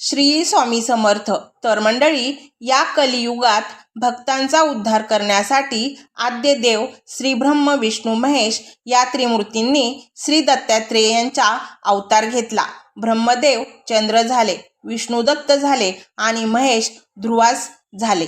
श्री स्वामी समर्थ. तर मंडळी या कलियुगात भक्तांचा उद्धार करण्यासाठी आद्य देव श्री ब्रह्म विष्णू महेश या त्रिमूर्तींनी श्री दत्तात्रेयांचा अवतार घेतला. ब्रह्मदेव चंद्र झाले विष्णुदत्त झाले आणि महेश ध्रुवास झाले.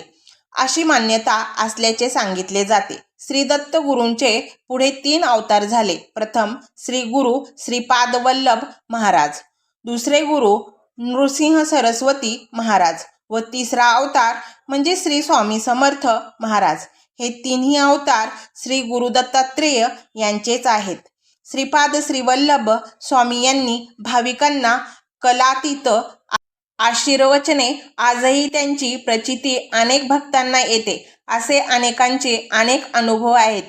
अशी मान्यता असल्याचे सांगितले जाते. श्री दत्त गुरूंचे पुढे तीन अवतार झाले. प्रथम श्री गुरु श्रीपादवल्लभ महाराज. दुसरे गुरु नृसिंह सरस्वती महाराज व तिसरा अवतार म्हणजे श्री स्वामी समर्थ महाराज. हे तिन्ही अवतार श्री गुरु दत्तात्रेय यांचेच आहेत. श्रीपाद श्रीवल्लभ स्वामी यांनी भाविकांना कलातीत आशीर्वचने आजही त्यांची प्रचिती अनेक भक्तांना येते असे अनेकांचे अनेक अनुभव आहेत.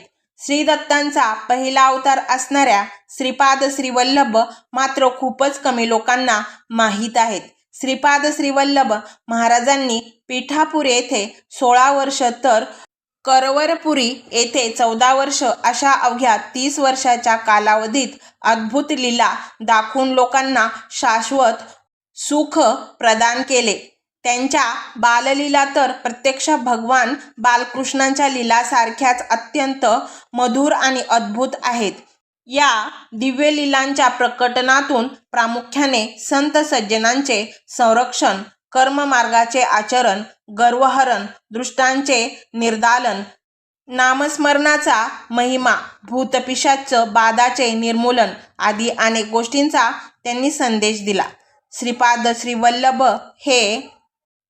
श्री दत्तांचा पहिला अवतार असणाऱ्या श्रीपाद श्रीवल्लभ मात्र खूपच कमी लोकांना माहीत आहेत. श्रीपाद श्रीवल्लभ महाराजांनी पिठापूर येथे सोळा वर्ष तर करवरपुरी येथे चौदा वर्ष अशा अवघ्या तीस वर्षाच्या कालावधीत अद्भुत लीला दाखवून लोकांना शाश्वत सुख प्रदान केले. त्यांच्या बाललीला तर प्रत्यक्ष भगवान बालकृष्णांच्या लीलासारख्याच अत्यंत मधुर आणि अद्भुत आहेत. या दिव्य लीलांच्या प्रकटनातून प्रामुख्याने संत सज्जनांचे संरक्षण कर्ममार्गाचे आचरण गर्वहरण दृष्टांचे निर्दालन नामस्मरणाचा महिमा भूतपिशाच बाधाचे निर्मूलन आदी अनेक गोष्टींचा त्यांनी संदेश दिला. श्रीपाद श्रीवल्लभ हे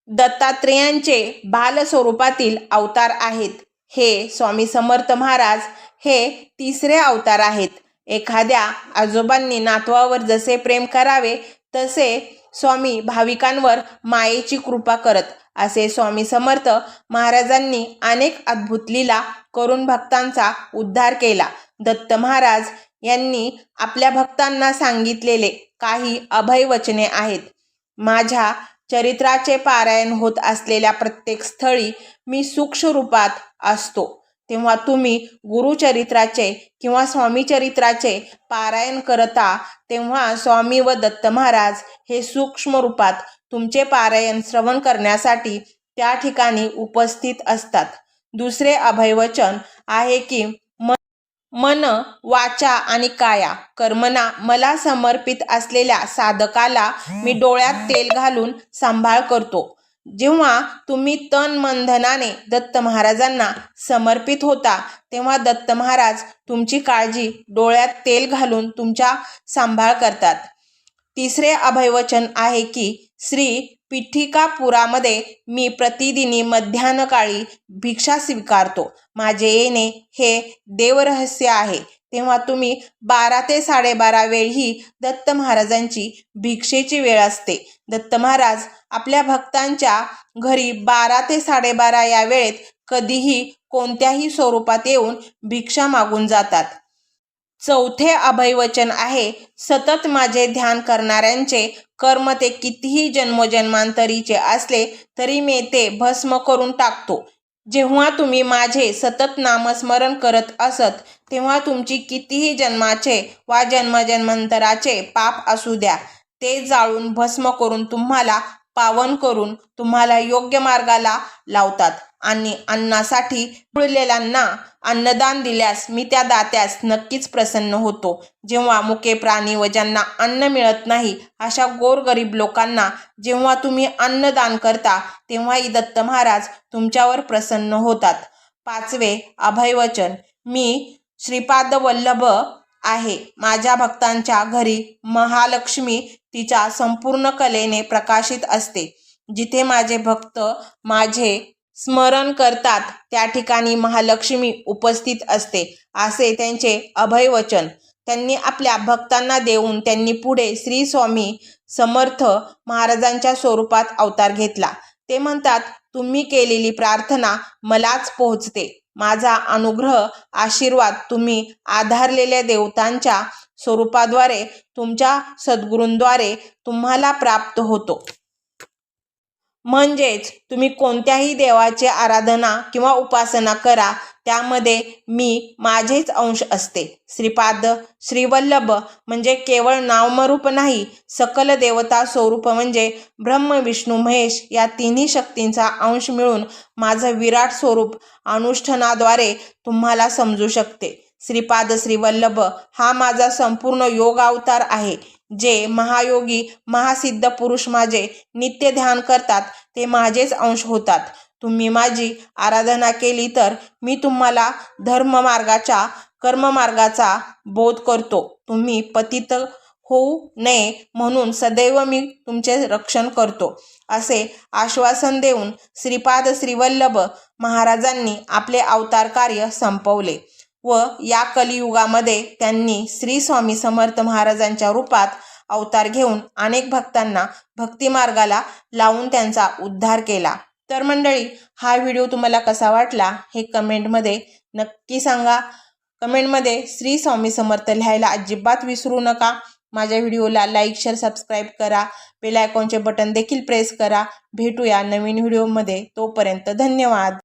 दत्तात्रेयांचे बालस्वरूपातील अवतार आहेत. हे स्वामी समर्थ महाराज हे तिसरे अवतार आहेत. एखाद्या आजोबांनी नातवावर जसे प्रेम करावे तसे स्वामी भाविकांवर मायेची कृपा करत असे स्वामी समर्थ महाराजांनी अनेक अद्भुत लीला करून भक्तांचा उद्धार केला. दत्त महाराज यांनी आपल्या भक्तांना सांगितलेले काही अभय वचने आहेत. माझ्या चरित्राचे पारायण होत असलेल्या प्रत्येक स्थळी मी सूक्ष्म रूपात असतो. तेव्हा तुम्ही गुरुचरित्राचे किंवा स्वामी चरित्राचे पारायण करता तेव्हा स्वामी व दत्त महाराज हे सूक्ष्म रूपात तुमचे पारायण श्रवण करण्यासाठी त्या ठिकाणी उपस्थित असतात. दुसरे अभयवचन आहे की मन वाचा आणि काया. कर्मना मला समर्पित असलेल्या साधकाला मी डोळ्यात तेल घालून सांभाळ करतो. जेव्हा तुम्ही तन मनधनाने दत्त महाराजांना समर्पित होता तेव्हा दत्त महाराज तुमची काळजी डोळ्यात तेल घालून तुमच्या सांभाळ करतात. तिसरे अभयवचन आहे की श्री पिठिकापुरामध्ये मी प्रतिदिनी मध्यान्हकाळी भिक्षा स्वीकारतो. माझे येणे हे देवरहस्य आहे. तेव्हा तुम्ही बारा ते साडेबारा वेळ ही दत्त महाराजांची भिक्षेची वेळ असते. दत्त महाराज आपल्या भक्तांच्या घरी बारा ते साडेबारा या वेळेत कधीही कोणत्याही स्वरूपात येऊन भिक्षा मागून जातात. चौथे अभयवचन आहे सतत माझे ध्यान करणाऱ्यांचे कर्म ते कितीही जन्मोजन्मांतरीचे असले तरी मी ते भस्म करून टाकतो. जेव्हा तुम्ही माझे सतत नामस्मरण करत असत तेव्हा तुमची कितीही जन्माचे वा जन्मजन्मांतराचे पाप असू द्या. ते जाळून भस्म करून तुम्हाला पावन करून तुम्हाला योग्य मार्गाला लावतात. आणि अन्नासाठी पुळलेल्यांना अन्नदान दिल्यास मी त्या दात्यास नक्कीच प्रसन्न होतो. जेव्हा मुके प्राणी व ज्यांना अन्न मिळत नाही अशा गोरगरीब लोकांना जेव्हा तुम्ही अन्नदान करता तेव्हाही दत्त महाराज तुमच्यावर प्रसन्न होतात. पाचवे अभयवचन. मी श्रीपाद वल्लभ आहे. माझ्या भक्तांच्या घरी महालक्ष्मी तिच्या संपूर्ण कलेने प्रकाशित असते. जिथे माझे भक्त माझे स्मरण करतात त्या ठिकाणी महालक्ष्मी उपस्थित असते असे त्यांचे अभयवचन. त्यांनी आपल्या भक्तांना देऊन त्यांनी पुढे श्री स्वामी समर्थ महाराजांच्या स्वरूपात अवतार घेतला. ते म्हणतात तुम्ही केलेली प्रार्थना मलाच पोहोचते. माझा अनुग्रह आशीर्वाद तुम्ही आधारलेल्या देवतांच्या स्वरूपाद्वारे तुमच्या सद्गुरूंद्वारे तुम्हाला प्राप्त होतो. म्हणजेच तुम्ही कोणत्याही देवाची आराधना किंवा उपासना करा त्यामध्ये मी माझेच अंश असते. श्रीपाद श्रीवल्लभ म्हणजे केवळ नामरूप नाही सकल देवता स्वरूप म्हणजे ब्रह्म विष्णू महेश या तिन्ही शक्तींचा अंश मिळून माझं विराट स्वरूप अनुष्ठानाद्वारे तुम्हाला समजू शकते. श्रीपाद श्रीवल्लभ हा माझा संपूर्ण योग अवतार आहे. जे महायोगी महासिद्ध पुरुष माझे नित्य ध्यान करतात ते माझेच अंश होतात. तुम्ही माझी आराधना केली तर मी तुम्हाला धर्ममार्गाच्या कर्ममार्गाचा बोध करतो. तुम्ही पतित होऊ नये म्हणून सदैव मी तुमचे रक्षण करतो. असे आश्वासन देऊन श्रीपाद श्रीवल्लभ महाराजांनी आपले अवतार कार्य संपवले व या कलियुगामध्ये त्यांनी श्री स्वामी समर्थ महाराजांच्या रूपात अवतार घेऊन अनेक भक्तांना भक्तिमार्गाला लावून त्यांचा उद्धार केला. तर मंडळी हा व्हिडिओ तुम्हाला कसा वाटला हे कमेंटमध्ये नक्की सांगा. कमेंटमध्ये श्री स्वामी समर्थ लिहायला अजिबात विसरू नका. माझ्या व्हिडिओला लाईक शेअर सबस्क्राईब करा. बेल आयकॉनचे बटन देखील प्रेस करा. भेटूया नवीन व्हिडिओमध्ये. तोपर्यंत धन्यवाद.